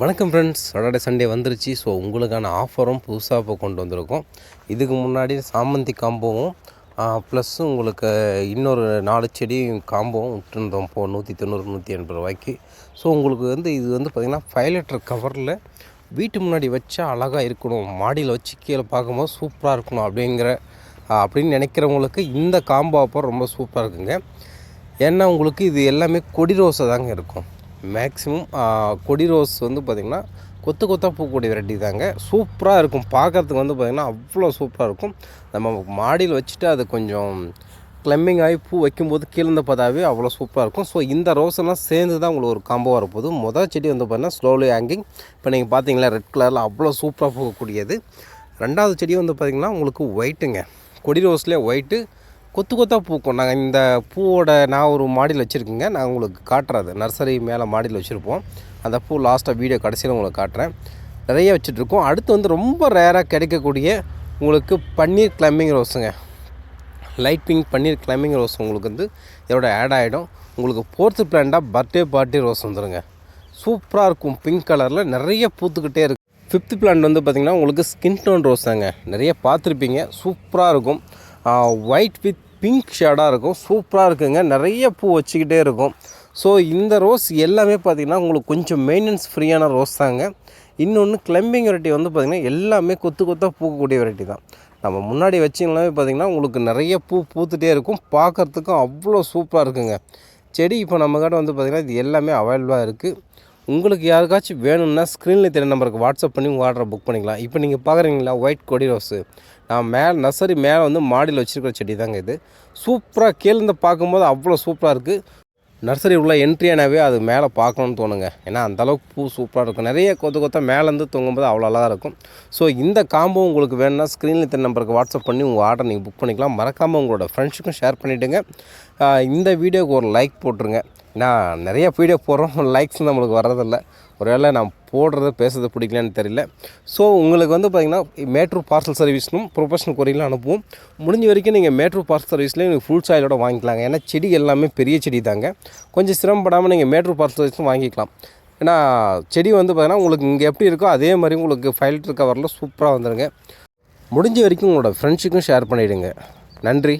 வணக்கம் friends Saturday Sunday வந்துருச்சு. So உங்களுக்கான ஆஃபரும் புதுசாக இப்போ கொண்டு வந்திருக்கோம். இதுக்கு முன்னாடி சாமந்தி காம்போவும் ப்ளஸ்ஸும் உங்களுக்கு இன்னொரு நாலு செடியும் காம்போவும் விட்டுருந்தோம். இப்போ நூற்றி தொண்ணூறு நூற்றி எண்பது ரூபாய்க்கு. ஸோ உங்களுக்கு வந்து இது வந்து பார்த்திங்கன்னா ஃபைவ் லிட்டர் கவரில் வீட்டு முன்னாடி வச்சா அழகாக இருக்கணும். மாடியில் வச்சு கீழே பார்க்கும்போது சூப்பராக இருக்கணும் அப்படிங்கிற அப்படின்னு நினைக்கிறவங்களுக்கு இந்த காம்போ ஆஃபர் ரொம்ப சூப்பராக இருக்குங்க. ஏன்னா உங்களுக்கு இது எல்லாமே கொடி ரோஸை தாங்க இருக்கும். மேக்ஸிமம் கொடி ரோஸ் வந்து பார்த்திங்கன்னா கொத்து கொத்தாக பூக்கூடிய வெரைட்டி தாங்க. சூப்பராக இருக்கும். பார்க்கறதுக்கு வந்து பார்த்திங்கன்னா அவ்வளோ சூப்பராக இருக்கும். நம்ம மாடியில் வச்சுட்டு அது கொஞ்சம் கிளம்பிங் ஆகி பூ வைக்கும்போது கீழே பார்த்தாவே அவ்வளோ சூப்பராக இருக்கும். ஸோ இந்த ரோஸ் எல்லாம் சேர்ந்து தான் உங்களுக்கு ஒரு காம்போ வரப்போகுது. மொதல் செடி வந்து பார்த்திங்கன்னா ஸ்லோலி ஹேங்கிங் இப்போ நீங்கள் பார்த்தீங்களா ரெட் கலரில் அவ்வளோ சூப்பராக பூக்கக்கூடியது. ரெண்டாவது செடி வந்து பார்த்திங்கன்னா உங்களுக்கு ஒயிட்டுங்க கொடி ரோஸ்லேயே ஒயிட்டு கொத்து கொத்தாக பூக்கும் நாங்கள் இந்த பூவோட நான் ஒரு மாடியில் வச்சுருக்கேங்க. நான் உங்களுக்கு காட்டுறது. நர்சரி மேலே மாடியில் வச்சுருப்போம். அந்த பூ லாஸ்ட்டாக வீடியோ கடைசியில் உங்களுக்கு காட்டுறேன். நிறைய வச்சுட்ருக்கோம் அடுத்து வந்து ரொம்ப ரேராக கிடைக்கக்கூடிய உங்களுக்கு பன்னீர் கிளம்பிங் ரோஸுங்க லைட் பிங்க் பன்னீர் கிளம்பிங் ரோஸ் உங்களுக்கு வந்து இதோட ஆட் ஆகிடும் உங்களுக்கு ஃபோர்த்து பிளான்டாக பர்த்டே பார்ட்டி ரோஸ் வந்துடுங்க சூப்பராக இருக்கும். பிங்க் கலரில் நிறைய பூத்துக்கிட்டே இருக்குது ஃபிஃப்த்து பிளான்ட் வந்து பார்த்திங்கன்னா உங்களுக்கு ஸ்கின் டோன் ரோஸ் தாங்க. நிறைய பார்த்துருப்பீங்க. சூப்பராக இருக்கும். ஒயிட் வித் பிங்க் ஷேடாக இருக்கும். சூப்பராக இருக்குங்க. நிறைய பூ வச்சுக்கிட்டே இருக்கும். ஸோ இந்த ரோஸ் எல்லாமே பார்த்திங்கன்னா உங்களுக்கு கொஞ்சம் மெயின்டெனன்ஸ் ஃப்ரீயான ரோஸ் தாங்க. இன்னொன்று கிளம்பிங் வெரைட்டி வந்து பார்த்திங்கன்னா எல்லாமே கொத்து கொத்தாக பூக்கக்கூடிய வெரைட்டி தான். நம்ம முன்னாடி வச்சிங்களாமே பார்த்திங்கன்னா உங்களுக்கு நிறைய பூ பூத்துட்டே இருக்கும். பார்க்குறதுக்கும் அவ்வளோ சூப்பராக இருக்குங்க. செடி இப்போ நம்மக்கிட்ட வந்து பார்த்திங்கன்னா இது எல்லாமே அவைலபிளாக இருக்குது உங்களுக்கு யாருக்காச்சும் வேணும்னா ஸ்க்ரீனில் தெரிய நம்பருக்கு வாட்ஸ்அப் பண்ணி உங்கள் ஆர்டரை புக் பண்ணிக்கலாம். இப்போ நீங்கள் பார்க்குறீங்களா ஒயிட் கொடி ரோஸு நான் மேலே நர்சரி மேலே வந்து மாடியில் வச்சுருக்கிற செடி தாங்க இது. சூப்பராக கீழேருந்து பார்க்கும்போது அவ்வளோ சூப்பராக இருக்குது நர்சரி உள்ள என்ட்ரியானாவே அது மேலே பார்க்கணும்னு தோணுங்க. ஏன்னா அந்தளவுக்கு பூ சூப்பராக இருக்கும். நிறைய கொத்து கொத்தா மேலேருந்து தொங்கும்போது அவ்வளோ அழகாக இருக்கும். ஸோ இந்த காம்போ உங்களுக்கு வேணும்னா ஸ்க்ரீனில் தெரிய நம்பருக்கு வாட்ஸ்அப் பண்ணி உங்கள் ஆர்டர் நீங்கள் புக் பண்ணிக்கலாம். மறக்காமல் உங்களோட ஃப்ரெண்ட்ஸுக்கும் ஷேர் பண்ணிவிடுங்க இந்த வீடியோவுக்கு ஒரு லைக் போட்டுருங்க. ஏன்னா நிறைய வீடியோ போடுறோம். லைக்ஸ் நம்மளுக்கு வர்றதில்ல. ஒருவேளை நான் போடுறது பேசுறது பிடிக்கலன்னு தெரியல. ஸோ உங்களுக்கு வந்து பார்த்திங்கன்னா மேட்ரு பார்சல் சர்வீஸ்னும் ப்ரொஃபஷனல் கொரியலும் அனுப்புவோம். முடிஞ்ச வரைக்கும் நீங்கள் மேட்ரு பார்சல் சர்வீஸ்லேயும் நீங்கள் ஃபுல் சாயிலோட வாங்கிக்கலாங்க. ஏன்னா செடி எல்லாமே பெரிய செடி தாங்க. கொஞ்சம் சிரமப்படாமல் நீங்கள் மேட்ரு பார்சல் சர்வீஸும் வாங்கிக்கலாம். ஏன்னா செடி வந்து பார்த்திங்கன்னா உங்களுக்கு இங்கே எப்படி இருக்கோ அதே மாதிரி உங்களுக்கு ஃபைவ் லிட்டர் கவரில் சூப்பராக வந்துடுங்க முடிஞ்ச வரைக்கும் உங்களோட ஃப்ரெண்ட்ஸுக்கும் ஷேர் பண்ணிவிடுங்க நன்றி.